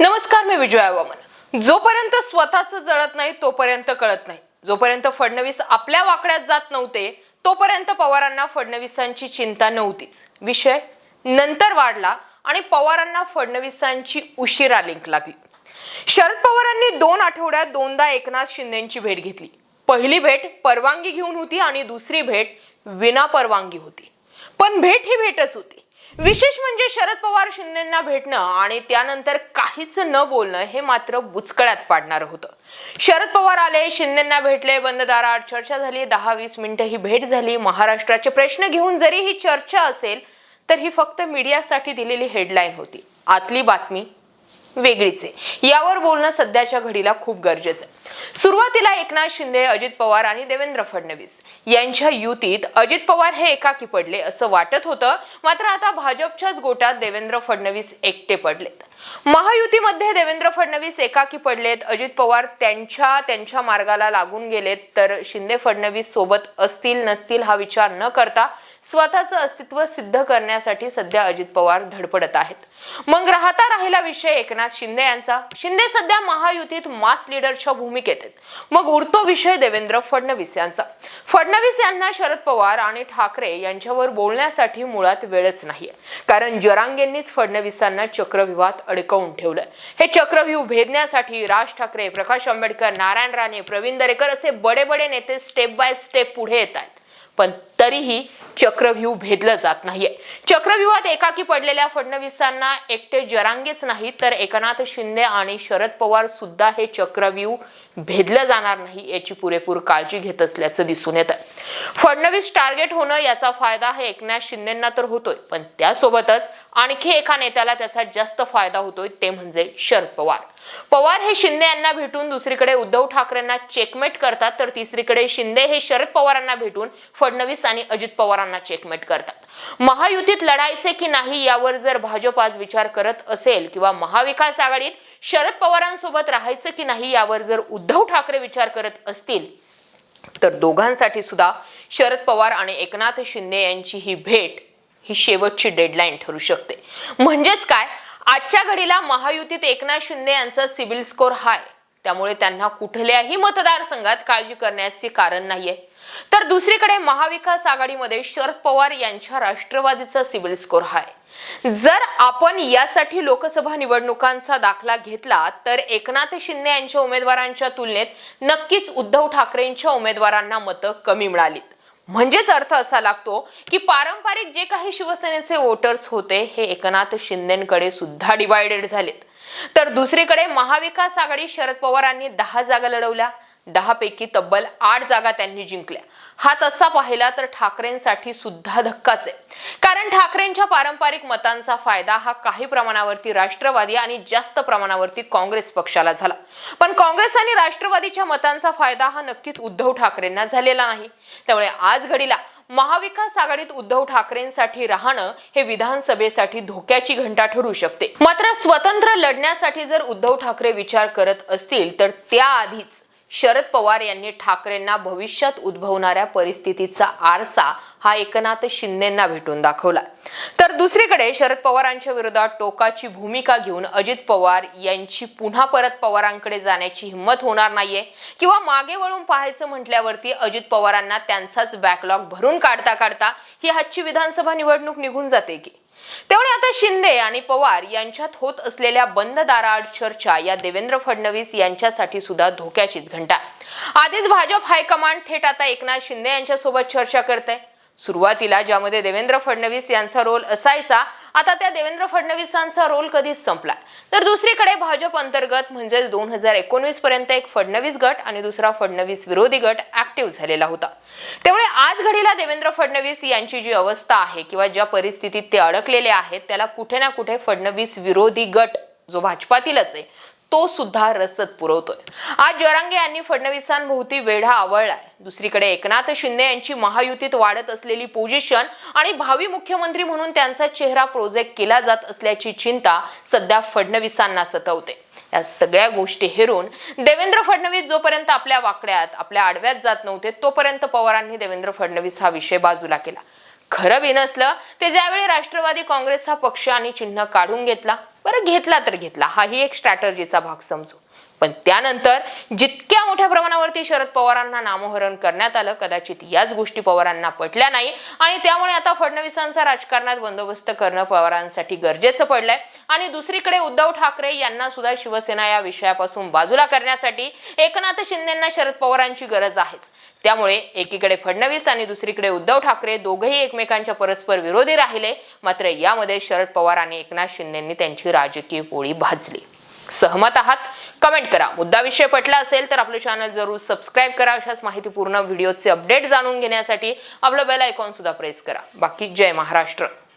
नमस्कार मी विजया वामन. जोपर्यंत स्वतःच जळत नाही तोपर्यंत कळत नाही. जोपर्यंत फडणवीस आपल्या वाकड्यात जात नव्हते तोपर्यंत पवारांना फडणवीसांची चिंता नव्हतीच. विषय नंतर वाढला आणि पवारांना फडणवीसांची उशिरा लिंक लागली. शरद पवारांनी दोन आठवड्यात दोनदा एकनाथ शिंदेची भेट घेतली. पहिली भेट परवानगी घेऊन होती आणि दुसरी भेट विना परवानगी होती. पण भेट ही भेटच होती. विशेष म्हणजे शरद पवार शिंदेना भेटणं आणि त्यानंतर काहीच न बोलणं हे मात्र बुचकळ्यात पाडणार होतं. शरद पवार आले शिंदेना भेटले बंद दारात चर्चा झाली दहा वीस मिनिटं ही भेट झाली. महाराष्ट्राचे प्रश्न घेऊन जरी ही चर्चा असेल तर ही फक्त मीडियासाठी दिलेली हेडलाईन होती. आतली बातमी वेगळीच आहे. यावर बोलणं सध्याच्या घडीला खूप गरजेचं आहे. सुरुवातीला एकनाथ शिंदे अजित पवार आणि देवेंद्र फडणवीस यांच्या युतीत अजित पवार हे एकाकी पडले असं वाटत होतं. मात्र आता भाजपच्याच गोटात देवेंद्र फडणवीस एकटे पडलेत. महायुतीमध्ये देवेंद्र फडणवीस एकाकी पडलेत. अजित पवार त्यांच्या त्यांच्या मार्गाला लागून गेलेत. तर शिंदे फडणवीस सोबत असतील नसतील हा विचार न करता स्वतःचं अस्तित्व सिद्ध करण्यासाठी सध्या अजित पवार धडपडत आहेत. मग राहता राहिला विषय एकनाथ शिंदे यांचा. शिंदे सध्या महायुतीत मास लीडरच्या भूमिकेत आहेत. मग उरतो विषय देवेंद्र फडणवीस यांचा. फडणवीस यांना शरद पवार आणि ठाकरे यांच्यावर बोलण्यासाठी मुळात वेळच नाहीये. कारण जरांगेंनीच फडणवीसांना चक्रव्यूहात अडकवून ठेवलंय. हे चक्रव्यूह भेदण्यासाठी राज ठाकरे प्रकाश आंबेडकर नारायण राणे प्रवीण दरेकर असे बडे बडे नेते स्टेप बाय स्टेप पुढे येत आहेत. पण तरीही चक्रव्यूह भेदलं जात नाहीये. चक्रव्यूहात एकाकी पडलेल्या फडणवीसांना एकटे जरांगेच नाही तर एकनाथ शिंदे आणि शरद पवार सुद्धा हे चक्रव्यूह भेदलं जाणार नाही याची पुरेपूर काळजी घेत असल्याचं दिसून येत. फडणवीस टार्गेट होणं याचा फायदा हे एकनाथ शिंदेना तर होतोय पण त्यासोबतच आणखी एका नेत्याला त्याचा जास्त फायदा होतोय ते म्हणजे शरद पवार. पवार हे शिंदे यांना भेटून दुसरीकडे उद्धव ठाकरेंना चेकमेट करतात तर तिसरीकडे शिंदे हे शरद पवारांना भेटून फडणवीस आणि अजित पवारांना चेकमेट करतात. महायुतीत लढायचे की नाही यावर जर भाजप आज विचार करत असेल किंवा महाविकास आघाडीत शरद पवारांसोबत राहायचं की नाही यावर जर उद्धव ठाकरे विचार करत असतील तर दोघांसाठी सुद्धा शरद पवार आणि एकनाथ शिंदे यांची ही भेट ही शेवटची डेडलाईन ठरू शकते. म्हणजेच काय? आजच्या घडीला महायुतीत एकनाथ शिंदे यांचा सिबिल स्कोर हाय. त्यामुळे त्यांना कुठल्याही मतदारसंघात काळजी करण्याचे कारण नाहीये. तर दुसरीकडे महाविकास आघाडीमध्ये शरद पवार यांच्या राष्ट्रवादीचा सिबिल स्कोर हाय. जर आपण यासाठी लोकसभा निवडणुकांचा दाखला घेतला तर एकनाथ शिंदे यांच्या उमेदवारांच्या तुलनेत नक्कीच उद्धव ठाकरेंच्या उमेदवारांना मतं कमी मिळालीत. म्हणजेच अर्थ असा लागतो की पारंपरिक जे काही शिवसेनेचे वोटर्स होते हे एकनाथ शिंदेकडे सुद्धा डिवायडेड झालेत. तर दुसरीकडे महाविकास आघाडी शरद पवारांनी दहा जागा लढवल्या. दहापैकी तब्बल आठ जागा त्यांनी जिंकल्या. हा तसा पाहिला तर ठाकरेंसाठी सुद्धा धक्काच आहे. कारण ठाकरेंच्या पारंपरिक मतांचा फायदा हा काही प्रमाणावरती राष्ट्रवादी आणि जास्त प्रमाणावरती काँग्रेस पक्षाला झाला. पण काँग्रेस आणि राष्ट्रवादीच्या मतांचा फायदा हा नक्कीच उद्धव ठाकरेंना झालेला नाही. त्यामुळे आज घडीला महाविकास आघाडीत उद्धव ठाकरेंसाठी राहणं हे विधानसभेसाठी धोक्याची घंटा ठरू शकते. मात्र स्वतंत्र लढण्यासाठी जर उद्धव ठाकरे विचार करत असतील तर त्याआधीच शरद पवार यांनी ठाकरेंना भविष्यात उद्भवणाऱ्या परिस्थितीचा आरसा हा एकनाथ शिंदेंना भेटून दाखवला. तर दुसरीकडे शरद पवारांच्या विरोधात टोकाची भूमिका घेऊन अजित पवार यांची पुन्हा परत पवारांकडे जाण्याची हिंमत होणार नाहीये. किंवा मागे वळून पाहायचं म्हटल्यावरती अजित पवारांना त्यांचाच बॅकलॉग भरून काढता काढता ही आजची विधानसभा निवडणूक निघून जाते की? तेवढे आता शिंदे आणि पवार यांच्यात होत असलेल्या बंद दाराआड चर्चा या देवेंद्र फडणवीस यांच्यासाठी सुद्धा धोक्याचीच घंटा. आधीच भाजप हायकमांड थेट आता एकनाथ शिंदे यांच्यासोबत चर्चा करते सुरुवातीला ज्यामध्ये देवेंद्र फडणवीस यांचा रोल असायचा आता त्या देवेंद्र फडणवीसांचा रोल कधीच संपला. तर दुसरीकडे भाजप अंतर्गत म्हणजे दोन हजार एकोणवीस पर्यंत एक फडणवीस गट आणि दुसरा फडणवीस विरोधी गट ऍक्टिव्ह झालेला होता. त्यामुळे आज घडीला देवेंद्र फडणवीस यांची जी अवस्था आहे किंवा ज्या परिस्थितीत ते अडकलेले आहेत त्याला कुठे ना कुठे फडणवीस विरोधी गट जो भाजपातीलच आहे तो सुद्धा रसद पुरवतोय. आज जरांगे यांनी फडणवीसांभोवती वेढा आवळलाय. दुसरीकडे एकनाथ शिंदे यांची महायुतीत वाढत असलेली पोझिशन आणि भावी मुख्यमंत्री म्हणून त्यांचा चेहरा प्रोजेक्ट केला जात असल्याची चिंता सध्या फडणवीसांना सतवते. या सगळ्या गोष्टी हेरून देवेंद्र फडणवीस जोपर्यंत आपल्या वाकड्यात आपल्या आडव्यात जात नव्हते तोपर्यंत पवारांनी देवेंद्र फडणवीस हा विषय बाजूला केला. खरं बिनसलं ते ज्यावेळी राष्ट्रवादी काँग्रेस हा पक्ष आणि चिन्ह काढून घेतला बरं घेतला तर घेतला. हाही एक स्ट्रॅटर्जीचा भाग समजू. पण त्यानंतर जितक्या मोठ्या प्रमाणावरती शरद पवारांना नामोहरण करण्यात आलं कदाचित याच गोष्टी पवारांना पटल्या नाही. आणि त्यामुळे आता फडणवीसांचा राजकारणात बंदोबस्त करणं पवारांसाठी गरजेचं पडलंय. आणि दुसरीकडे उद्धव ठाकरे यांना सुद्धा शिवसेना या विषयापासून बाजूला करण्यासाठी एकनाथ शिंदेना शरद पवारांची गरज आहेच. त्यामुळे एकीकडे फडणवीस आणि दुसरीकडे उद्धव ठाकरे दोघेही एकमेकांच्या परस्पर विरोधी राहिले. मात्र यामध्ये शरद पवार आणि एकनाथ शिंदेंनी त्यांची राजकीय पोळी भाजली. सहमत आहात? कमेंट करा. मुद्दा विषय पटला असेल तर आपलं चॅनल जरूर सबस्क्राईब करा. अशाच माहितीपूर्ण व्हिडिओचे अपडेट जाणून घेण्यासाठी आपलं बेल आयकॉन सुद्धा प्रेस करा. बाकी जय महाराष्ट्र.